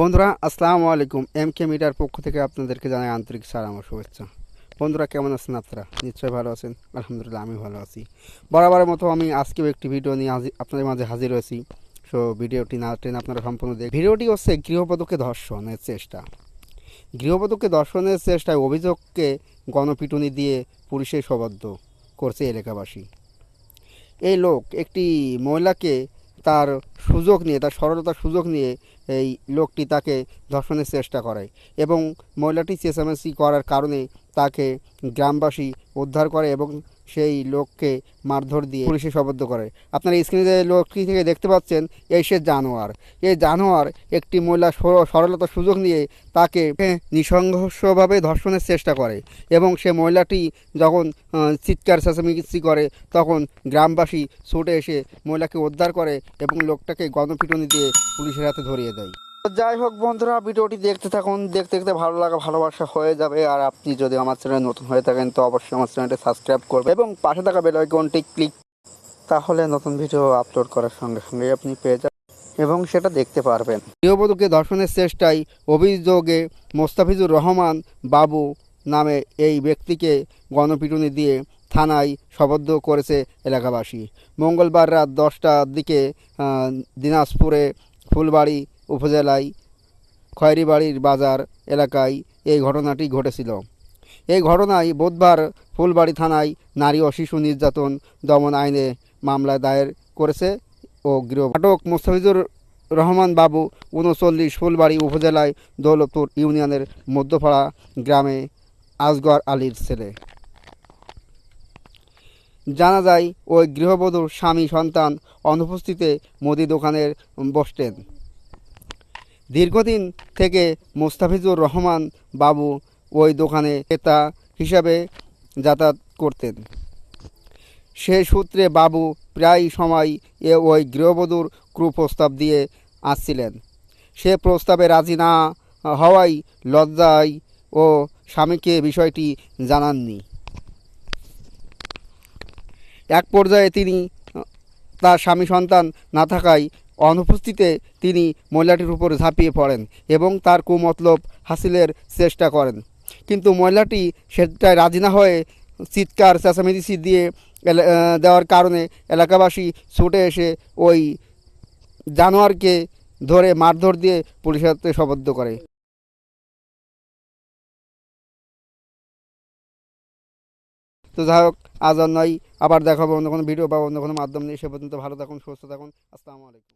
বন্ধুরা, আসসালামু আলাইকুম। এম কে মিডিয়ার পক্ষ থেকে আপনাদেরকে জানাই আন্তরিক সালাম ও শুভেচ্ছা। বন্ধুরা, কেমন আছেন আপনারা? নিশ্চয়ই ভালো আছেন। আলহামদুলিল্লাহ আমি ভালো আছি। বরাবরের মতো আমি আজকেও একটি ভিডিও নিয়ে আপনাদের মাঝে হাজির হয়েছি। সো, ভিডিওটি না ট্রেন আপনারা সম্পূর্ণ দেখ ভিডিওটি হচ্ছে গৃহবধূকে ধর্ষণের চেষ্টা। গৃহবধূকে ধর্ষণের চেষ্টায় অভিযোগকে গণপিটুনি দিয়ে পুলিশে সবদ্ধ করছে এলাকাবাসী। এই লোক একটি মহিলাকে তার সুযোগ নিয়ে, তার সরলতার সুযোগ নিয়ে এই লোকটি তাকে ধর্ষণের চেষ্টা করে এবং মহিলাটি চেঁচামেচি করার কারণে তাকে গ্রামবাসী উদ্ধার করে এবং সেই লোককে মারধর দিয়ে পুলিশে সবদ্ধ করে। আপনারা স্ক্রিনে যে লোকটি থেকে দেখতে পাচ্ছেন, এই সে জানোয়ার। এই জানোয়ার একটি মহিলা সর- সরলতার সুযোগ নিয়ে তাকে নিঃসংঘর্ষভাবে ধর্ষণের চেষ্টা করে এবং সে মহিলাটি যখন চিৎকার, চেঁচামেচি করে, তখন গ্রামবাসী ছুটে এসে মহিলাকে উদ্ধার করে এবং লোকটাকে গণপিটুনি দিয়ে পুলিশের হাতে ধরিয়ে দেয়। যাই হোক বন্ধুরা, ভিডিওটি দেখতে থাকুন। দেখতে দেখতে ভালো লাগা, ভালোবাসা হয়ে যাবে। আর আপনি যদি আমার চ্যানেলে নতুন হয়ে থাকেন, তো অবশ্যই আমার চ্যানেলটি সাবস্ক্রাইব করবেন এবং পাশে থাকা বেল আইকনটি ক্লিক তাহলে নতুন ভিডিও আপলোড করার সঙ্গে সঙ্গে আপনি পেয়ে যাবেন এবং সেটা দেখতে পারবেন। গৃহবধূকে ধর্ষণের চেষ্টায় অভিযোগে মোস্তাফিজুর রহমান বাবু নামে এই ব্যক্তিকে গণপিটুনি দিয়ে থানায় সবদ্ধ করেছে এলাকাবাসী। মঙ্গলবার রাত দশটার দিকে দিনাজপুরে ফুলবাড়ি উপজেলায় খয়েরিবাড়ির বাজার এলাকায় এই ঘটনাটি ঘটেছিল। এই ঘটনায় বুধবার ফুলবাড়ি থানায় নারী ও শিশু নির্যাতন দমন আইনে মামলা দায়ের করেছে ও গৃহ আটক মোস্তাফিজুর রহমান বাবু উনচল্লিশ ফুলবাড়ি উপজেলায় দৌলতপুর ইউনিয়নের মধ্যপাড়া গ্রামে আজগর আলীর ছেলে। জানা যায়, ওই গৃহবধূর স্বামী সন্তান অনুপস্থিতিতে মুদি দোকানের বসতেন। দীর্ঘদিন থেকে মোস্তাফিজুর রহমান বাবু ওই দোকানে ক্রেতা হিসাবে যাতায়াত করতেন। সে সূত্রে বাবু প্রায় সময় এ ওই গৃহবধূর কুপ্রস্তাব দিয়ে আসছিলেন। সে প্রস্তাবে রাজি না হওয়ায় লজ্জায় ও স্বামীকে বিষয়টি জানাননি। এক পর্যায়ে তিনি তার স্বামী সন্তান না থাকায় অনুপস্থিতিতে তিনি মহিলাটির উপর ঝাঁপিয়ে পড়েন এবং তার কুমতলব হাসিলের চেষ্টা করেন। কিন্তু মহিলাটি সেটায় রাজি না হয়ে চিৎকার, চেঁচামেচি দিয়ে দেওয়ার কারণে এলাকাবাসী ছুটে এসে ওই জানোয়ারকে ধরে মারধর দিয়ে পুলিশের হাতে সবদ্ধ করে। তো যাই হোক, আজ আর নয়, আবার দেখাবো অন্য কোনো ভিডিও বা অন্য কোনো মাধ্যম নিয়ে। সে পর্যন্ত ভালো থাকুন, সুস্থ থাকুন। আসসালামু আলাইকুম।